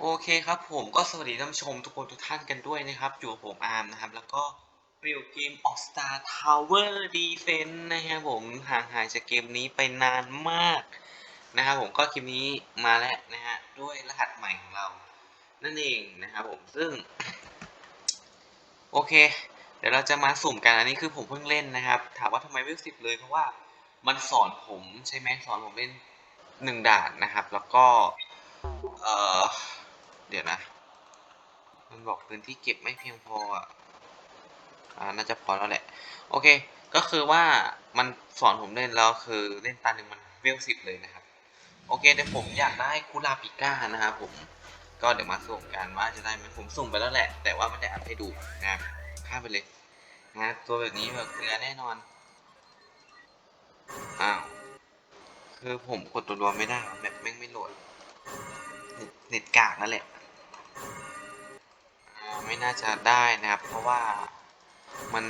โอเคครับผมก็สวัสดีท่านผู้ชมทุกคนทุกท่านกันด้วยนะครับ อยู่กับผมอาร์มนะครับ แล้วก็รีวิวเกม All Star Tower Defense นะครับผมห่างหายจากเกมนี้ไปนานมากนะครับผมก็คลิปนี้มาแล้วนะฮะด้วยรหัสใหม่ของเรา นั่นเองนะครับผมซึ่ง โอเค เดี๋ยวเราจะมาสุ่มกันอันนี้คือผมเพิ่งเล่นนะครับ ถามว่าทำไมไม่สิบเลยเพราะว่ามันสอนผมใช่ไหมสอนผมเล่นหนึ่งด่านนะครับ แล้วก็เอ่อ เดี๋ยวนะ มันบอกพื้นที่เก็บไม่เพียงพออะอ่าน่าจะพอแล้วแหละ โอเค ก็คือว่ามันสอนผมเล่นแล้วคือเล่นตาหนึ่งมันเวลสิบเลยนะครับ โอเคเดี๋ยวผมอยากได้คุราปิก้านะครับผม ก็เดี๋ยวมาสุ่มกันว่าจะได้ไหมผมสุ่มไปแล้วแหละ แต่ว่าไม่ได้อัพให้ดูนะครับข้ามไปเลยนะตัวแบบนี้แบบเกลือแน่นอน อ้าว คือผมกดตัวรวมไม่ได้แบบแม่งไม่โหลดเน็ตเน็ตกากนั่นแหละ ไม่น่าจะได้นะครับ เพราะว่ามัน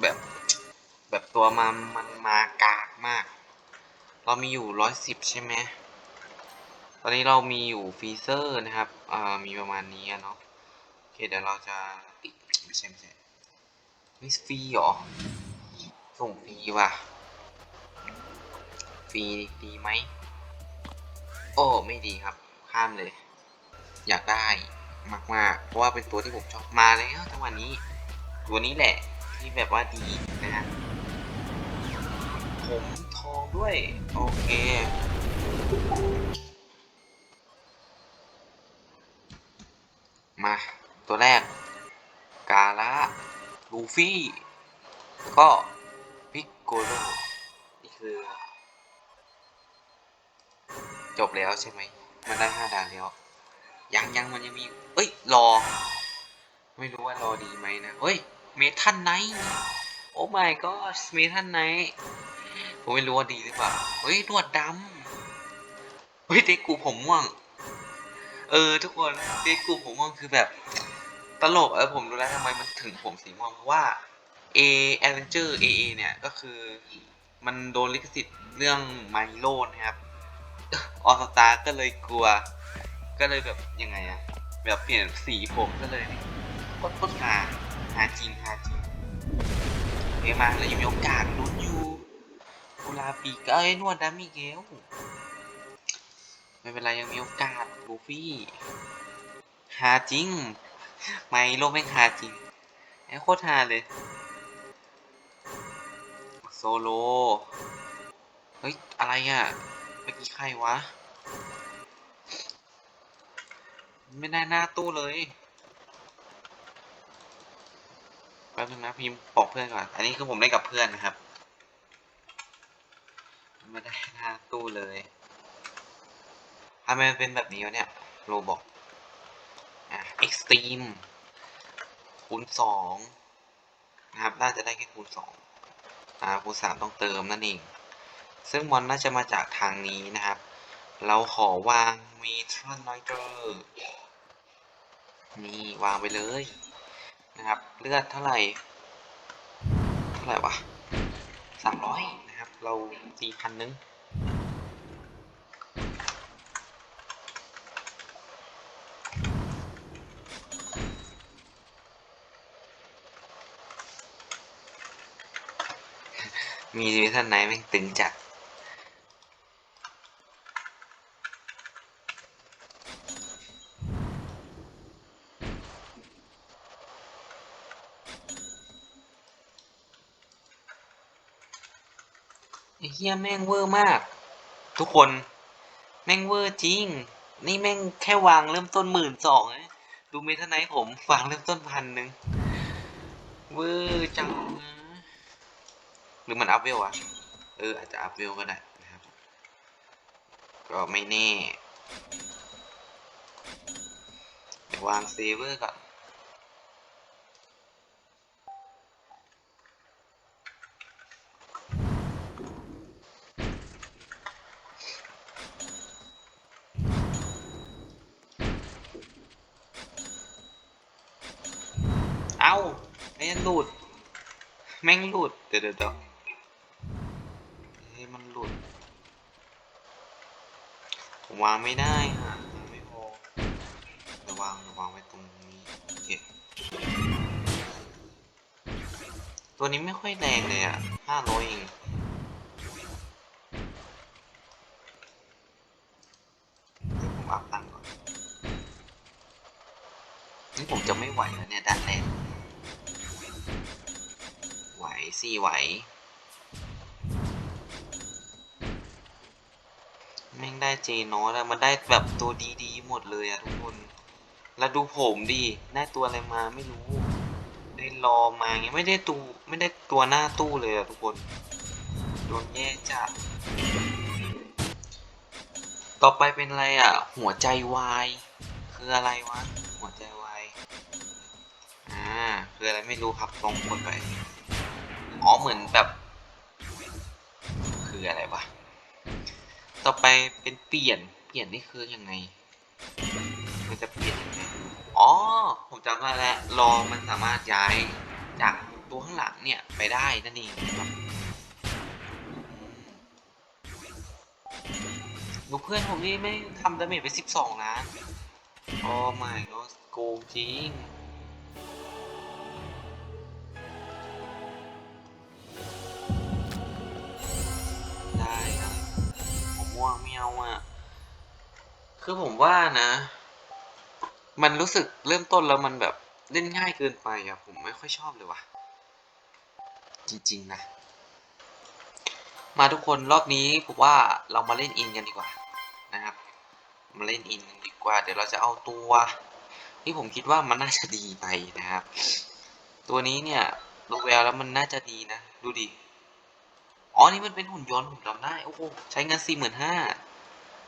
แบบแบบตัวมันมันมากากมาก เรามีอยู่ร้อยสิบใช่ไหมตอนนี้เรามีอยู่ฟีเซอร์นะครับอ่ามีประมาณนี้เนาะโอเคเดี๋ยวเราจะติไม่ใช่ไม่ใช่ไม่ฟรีหรอ ส่งฟรีว่ะ ฟรีดีไหม โอ้ ไม่ดีครับ ข้ามเลย อยากได้มากๆ เพราะว่าเป็นตัวที่ผมชอบมาแล้วจังวะนี้ ตัวนี้แหละที่แบบว่าดีนะฮะผมทองด้วย โอเคมา ตัวแรก กาละลูฟี่แล้วก็พิกโกโลนี่คือ จบแล้วใช่ไหม มันได้ห้าดาวแล้ว ยังยังมันยังมีเอ้ยรอ ไม่รู้ว่ารอดีไหมนะเฮ้ยเมทันไนท์โอ้ my god เมทันไนท์ผมไม่รู้ว่าดีหรือเปล่าเฮ้ยนวดดำเฮ้ยเด็กกูผมม่วง เออ ทุกคนเด็กกูผมม่วงคือแบบตลกเออผมรู้แล้วทำไมมันถึงผมสีม่วงเพราะว่า A Avenger AA เนี่ยก็คือมันโดนลิขสิทธิ์เรื่องไมโลนะครับออสตาก็เลยกลัว ก็เลยแบบยังไงอะแบบเปลี่ยนสีผมก็เลยโคตรโคตรหาหาจริงหาจริงเฮ้ยมาแล้วยังมีโอกาสลุ้นอยู่กุลาปีกเอ้ยนวดดามิเกลไม่เป็นไรยังมีโอกาสลูฟี่หาจริง ไม่โลไม่งหาจริงไอ้โคตรหาเลยโซโล เฮ้ย อะไรอะเมื่อกี้ใครวะ ไม่ได้หน้าตู้เลยแป๊บนึงนะพิมพ์บอกเพื่อนก่อน อันนี้คือผมเล่นกับเพื่อนนะครับ ไม่ได้หน้าตู้เลยทำไมมันเป็นแบบนี้วะเนี่ยโรบอกอะ extreme คูณสองนะครับ น่าจะได้แค่คูณสองอ่าคูณสามต้องเติมนั่นเอง ซึ่งมอนน่าจะมาจากทางนี้นะครับ เราขอวางเมทรอนไนเตอร์ นี่วางไปเลยนะครับ เลือดเท่าไหร่ เท่าไหร่วะสามร้อยนะครับ เราตีพันนึงมีดิวิชั่นไหนแม่งตึงจัด เฮียแม่งเวอร์มาก ทุกคนแม่งเวอร์จริง นี่แม่งแค่วางเริ่มต้นหมื่นสองดูเมทไนท์ผมวางเริ่มต้นพันหนึ่งเวอร์จังหรือมันอัพเวลอะเอออาจจะอัพเวลก็ได้นะครับ ก็ไม่แน่วางเซเวอร์ก่อน ยหลุด แม่งหลุด เดี๋ยวเดี๋ยวเฮ้ยมันหลุด ผมวางไม่ได้ฮะไม่พอจะวางจะวางไว้ตรงนี้โอเคตัวนี้ไม่ค่อยแรงเลยอะห้าร้อยเองอัพตังก่อนนี่ผมจะไม่ไหวแล้วเนี่ยด้านแรง ไหวสิไหว แม่งได้เจโนอสอะมันได้แบบตัวดีๆ หมดเลยอะทุกคน แล้วดูผมดิ ได้ตัวอะไรมาไม่รู้ ได้รอมาเงี้ยไม่ได้ตูไม่ได้ตัวหน้าตู้เลยอะทุกคน โดนแย่จัดต่อไปเป็นอะไรอะหัวใจวายคืออะไรวะ หัวใจวายอ่าคืออะไรไม่รู้ครับลองกดไป อ๋อเหมือนแบบ คืออะไรวะ ต่อไปเป็นเปลี่ยน เปลี่ยนนี่คือยังไง มันจะเปลี่ยนยังไง อ๋อ ผมจำได้แล้ว รอมันสามารถย้ายจากตัวข้างหลังเนี่ยไปได้นั่นเองครับดูเพื่อนผมนี่ไม่ทำดาเมจไปสิบสองล้าน โอ้ไม่ก็โกงจริง มว่าไม่เอาอะ คือผมว่านะ มันรู้สึกเริ่มต้นแล้วมันแบบเล่นง่ายเกินไปอะ ผมไม่ค่อยชอบเลยว่ะ จริง ๆ นะ มาทุกคนรอบนี้ผมว่าเรามาเล่นอินกันดีกว่านะครับ มาเล่นอินกันดีกว่า เดี๋ยวเราจะเอาตัว ที่ผมคิดว่ามันน่าจะดีไปนะครับ ตัวนี้เนี่ยดูแววแล้วมันน่าจะดีนะ ดูดิ อ๋อ นี่มันเป็นหุ่นยนต์ผมจำได้ โอ้โห ใช้เงินสี่หมื่นห้า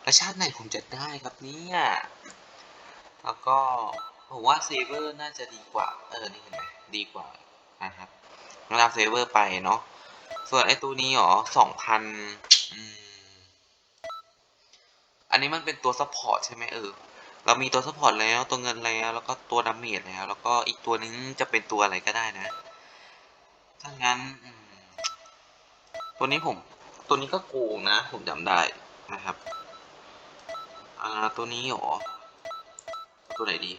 แล้วชาติไหนผมจะได้ครับเนี่ยแล้วก็ผมว่าเซเวอร์น่าจะดีกว่า เออ นี่เห็นไหมดีกว่านะครับงั้นเอาเซเวอร์ไปเนาะ ส่วนไอ้ตัวนี้หรอสองพันอันนี้มันเป็นตัวซัพพอร์ตใช่ไหมเออ เรามีตัวซัพพอร์ตแล้ว ตัวเงินแล้ว แล้วก็ตัวดาเมจแล้ว แล้วก็อีกตัวนึงจะเป็นตัวอะไรก็ได้นะ ถ้างั้นอืม ตัวนี้ผมตัวนี้ก็โกงนะ ผมจำได้นะครับ อ่าตัวนี้หรอ ตัวไหนดี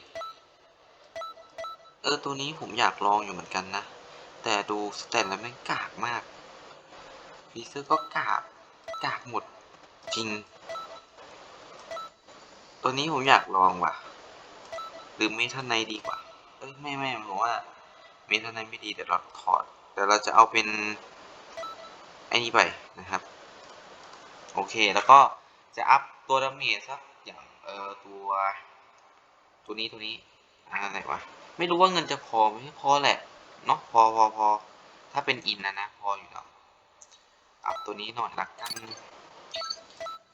เออ ตัวนี้ผมอยากลองอยู่เหมือนกันนะ แต่ดูสแตนแล้วแม่งกากมากฟีเซอร์ก็กากกากหมดจริง ตัวนี้ผมอยากลองว่ะ หรือเมทันไนดีกว่า เอ้ยไม่ไม่ผมว่าเมทันไนไม่ดีเดี๋ยวเราถอด แต่เราจะเอาเป็น ไอ้นี้ไปนะครับ โอเคแล้วก็จะอัพตัวดาเมจสักอย่างเออตัวตัวนี้ตัวนี้อะไรวะไม่รู้ว่าเงินจะพอไหมพอแหละเนาะพอพอพอถ้าเป็นอินนะนะพออยู่แล้วอัพตัวนี้หน่อยละกัน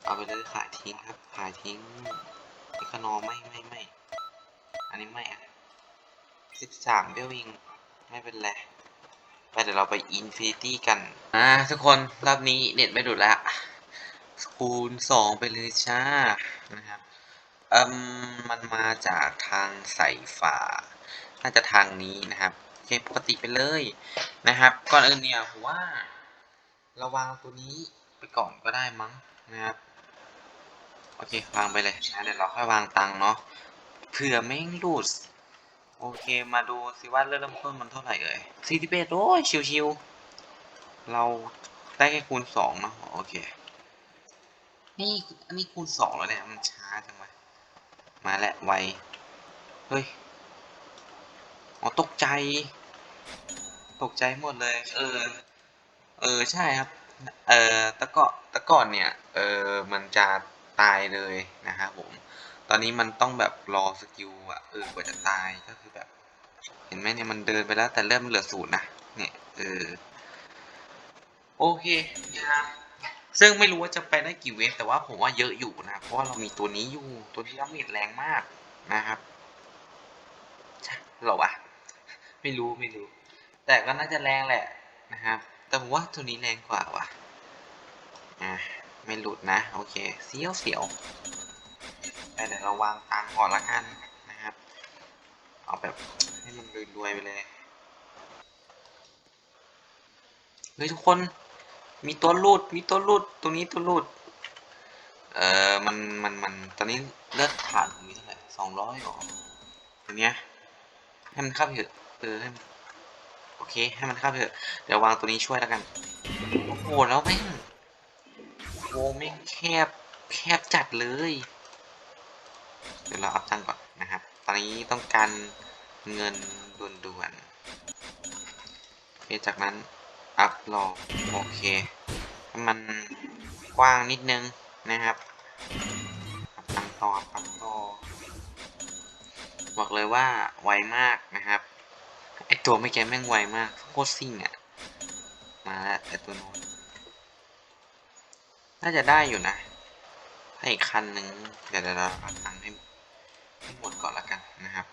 เอาไปเลยขายทิ้งครับขายทิ้งเอกนอไม่ไม่ไม่อันนี้ไม่อะสิบสามเบลวิงไม่เป็นไร เดี๋ยวเราไปอินฟินิตี้กัน อ่า ทุกคนรอบนี้เน็ตไม่ดุดละคูณสองไปเลยจ้านะครับเอ่มมันมาจากทางใส่ฝาน่าจะทางนี้นะครับโอเคปกติไปเลยนะครับ ก่อนอื่นเนี่ยผมว่าราวางตัวนี้ไปก่อนก็ได้มั้งนะครับโอเควางไปเลยนะเดี๋ยวเราค่อยวางตังค์เนาะเผื่อแม่งหลุด โอเคมาดูสิว่าเริ่มต้นมันเท่าไหร่เอ่ยสี่สิบเอ็ดโอ้ยชิวๆเราได้แค่คูณสองเนาะโอเค นี่อันนี้คูณสองแล้วเนี่ยมันช้าจังวะมาแหล้วไวเฮ้ยอ๋อตกใจ ตกใจหมดเลย เออ เออใช่ครับ เออต่ก่อต่ก่อนเนี่ย เออมันจะตายเลยนะครับผม ตอนนี้มันต้องแบบรอสกิลอะเออกว่าจะตายก็คือแบบ เห็นไหมเนี่ยมันเดินไปแล้วแต่เริ่มเหลือศูนย์นะเนี่ยเออโอเคนะครับซึ่งไม่รู้ว่าจะไปได้กี่เวฟแต่ว่าผมว่าเยอะอยู่นะเพราะว่าเรามีตัวนี้อยู่ตัวนี้ดาเมจแรงมากนะครับใช่หรอวะไม่รู้ไม่รู้ แต่ก็น่าจะแรงแหละนะครับ แต่ผมว่าตัวนี้แรงกว่าว่ะอะไม่หลุดนะ โอเคเสียวเสียว เดี๋ยวเราวางตังก่อนละกันนะครับ เอาแบบให้มันรวยๆไปเลย เฮ้ยทุกคน มีตัวรูด มีตัวรูดตรงนี้ตัวรูด เอ่อ มัน มัน มัน ตอนนี้เลือดผ่านผมมีเท่าไหร่สองร้อยหรอตัวเนี้ย ให้มันเข้าไปเถอะ เออ ให้มันโอเค ให้มันเข้าไปเถอะ เดี๋ยววางตัวนี้ช่วยแล้วกัน โอ้โหแล้วแม่งโวงแม่งแคบ แคบจัดเลย เดี๋ยวเราอัพตังก่อนนะครับ ตอนนี้ต้องการเงินด่วนๆโอเคจากนั้นอัพรอโอเคให้มันกว้างนิดนึงนะครับอัพตังต่ออัพตั้งต่อบอกเลยว่าไวมากนะครับ ไอตัวไม่แกแม่งไวมากโคตรซิ่งอะ่ะ มาแล้วไอตัวโน้นน่าจะได้อยู่นะถ้าอีกคันหนึ่งเดี๋ยวเราเอาตังให้ หมดก่อนละกันนะครับ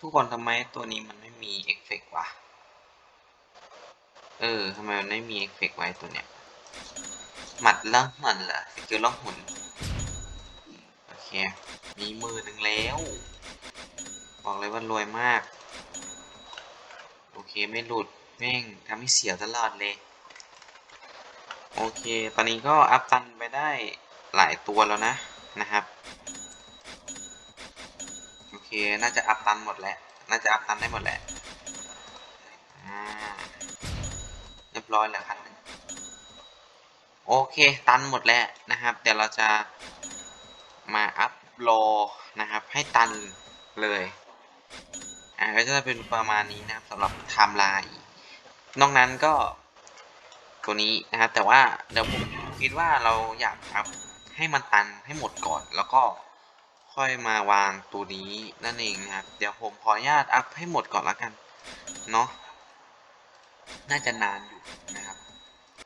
ทุกคนทำไมตัวนี้มันไม่มีเอฟเฟกต์วะ เออทำไมมันไม่มีเอฟเฟกต์ไว้ตัวเนี้ย หมัดล่องหันเหรอสกิลล่องหุ่น โอเค มีมือหนึ่งแล้ว บอกเลยว่ารวยมาก โอเคไม่หลุดแม่งทำให้เสียตลอดเลย โอเค ตอนนี้ก็อัพตันไปได้หลายตัวแล้วนะนะครับ โอเค น่าจะอัพตันหมดแล้ว น่าจะอัพตันได้หมดและอ่าเรียบร้อยแล้วครับโอเคตันหมดแล้วนะครับ เดี๋ยวเราจะมาอัพโลนะครับ ให้ตันเลยอ่าก็จะเป็นประมาณนี้นะครับสำหรับไทม์ไลน์นอกนั้นก็ ตัวนี้นะครับแต่ว่าเดี๋ยวผมคิดว่าเราอยากอัพให้มันตันให้หมดก่อน แล้วก็ค่อยมาวางตัวนี้นั่นเองนะครับเดี๋ยวผมขออนุญาตอัพให้หมดก่อนละกันเนาะน่าจะนานอยู่นะครับ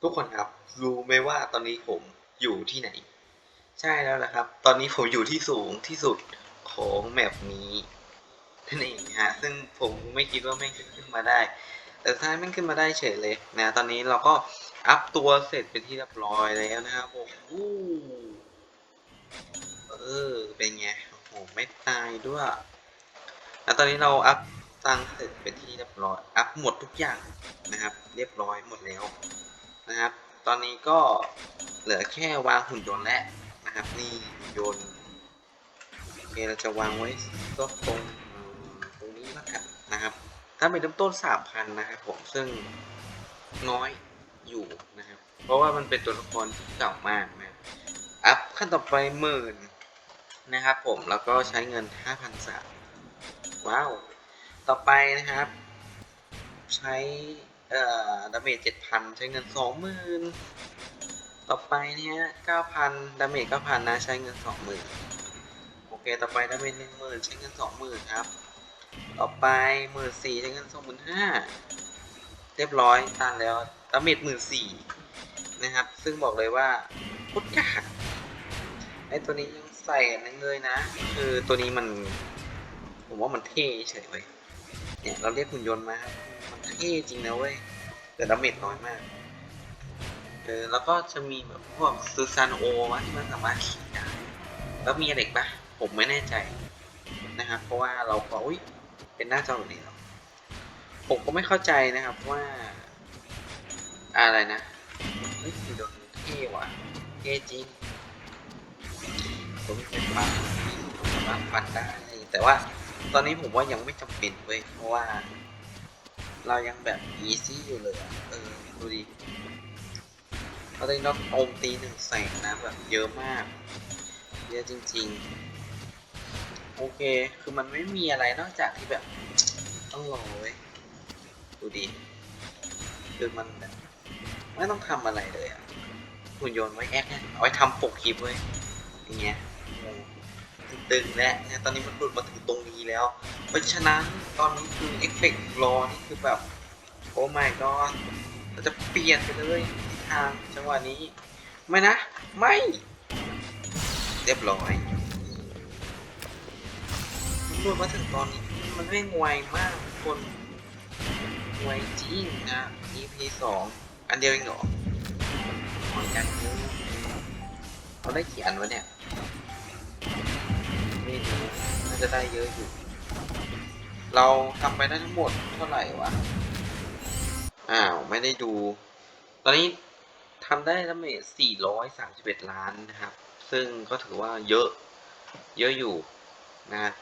ทุกคนครับรู้ไหมว่าตอนนี้ผมอยู่ที่ไหน ใช่แล้วนะครับ ตอนนี้ผมอยู่ที่สูงที่สุดของแมปนี้นั่นเองฮะซึ่งผมไม่คิดว่าแม่งจะขึ้นมาได้ แต่ท้ายแม่งขึ้นมาได้เฉยเลยนะ ตอนนี้เราก็ อัพตัวเสร็จเป็นที่เรียบร้อยแล้วนะครับผมอู้เออ เป็นไง โอ้โห ไม่ตายด้วย แล้วตอนนี้เราอัพตังเสร็จเป็นที่เรียบร้อย อัพหมดทุกอย่างนะครับ เรียบร้อยหมดแล้วนะครับ ตอนนี้ก็เหลือแค่วางหุ่นยนต์แล้วนะครับ นี่หุ่นยนต์โอเคเราจะวางไว้ก็ตรงตรงนี้แล้วกันนะครับ ถ้าเป็นเริ่มต้นสามพันนะครับผม ซึ่งน้อย อยู่นะครับ เพราะว่ามันเป็นตัวละครที่เก่ามากนะอัพขั้นต่อไปหมื่นนะครับผมแล้วก็ใช้เงินห้าพันสามว้าว ต่อไปนะครับ ใช้เอ่อดาเมจเจ็ดพันใช้เงินสองหมื่นต่อไปเนี่ยเก้าพันดาเมจเก้าพันนะใช้เงินสองหมื่นโอเค ต่อไปดาเมจหนึ่งหมื่นใช้เงินสองหมื่นครับ ต่อไปหมื่นสี่ใช้เงินสองหมื่นห้าเรียบร้อยตันแล้ว ดาเมจหมื่นสี่นะครับ ซึ่งบอกเลยว่าโคตรยาไอตัวนี้ยังใส่อันนึงเลยนะ คือตัวนี้มัน ผมว่ามันเท่เฉยเว้ยเนี่ยเราเรียกหุ่นยนต์มาครับมันเท่จริงนะเว้ยแต่ดาเมจน้อยมากเออแล้วก็จะมีแบบพวกซูซานโอวะที่มันสามารถขี่ได้แล้วมีอะไรอีกปะผมไม่แน่ใจนะครับ เพราะว่าเราก็อุ้ยเป็นหน้าจอแบบนี้แล้วผมก็ไม่เข้าใจนะครับว่า อะไรนะเฮ้ยหุ่นยนต์เท่ว่ะเท่จริงผมเป็นปันผมสามารถปันได้ แต่ว่าตอนนี้ผมว่ายังไม่จำเป็นเว้ยเพราะว่า เรายังแบบอีซี่อยู่เลยอะเออดูดิเราตอนนี้เราโอมตีหนึ่งแสนนะแบบเยอะมากเยอะจริง ๆ โอเค คือมันไม่มีอะไรนอกจากที่แบบ ต้องรอเว้ยดูดิคือมันแบบ ไม่ต้องทำอะไรเลยอะหุ่นยนต์ไว้แอคเนี่ยเอาไว้ทำปกคลิปเว้ยอย่างเงี้ยตึงๆแล้วเนี่ยตอนนี้มันหลุดมาถึงตรงนี้แล้ว เพราะฉะนั้นตอนนี้คือเอฟเฟกต์รอนี่คือแบบโอ้ my god เราจะเปลี่ยนไปเลยทิศทางจังหวะนี้ ไม่นะ ไม่ เรียบร้อยรวมมาถึงตอนนี้มันไม่งไวมากทุกคนไวจริงนะ EP สอง อันเดียวเองเหรอมือนกันเยอะเราได้กี่อันวะเนี่ยไม่รู้น่าจะได้เยอะอยู่ เราทำไปได้ทั้งหมดเท่าไหร่วะ อ้าว ไม่ได้ดู ตอนนี้ทำได้ทั้งหมด431 ล้านนะครับ ซึ่งก็ถือว่าเยอะ เยอะอยู่นะ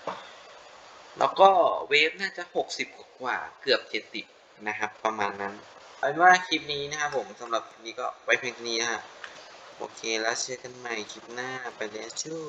แล้วก็เวฟน่าจะ 60 กว่า เกือบ 70 นะครับ ประมาณนั้น อาเป็นว่าคลิปนี้นะครับผมสำหรับคลิปนี้ก็ไว้เพียงนี้นะฮะ โอเคแล้วเจอกันใหม่คลิปหน้าไปแล้วชู้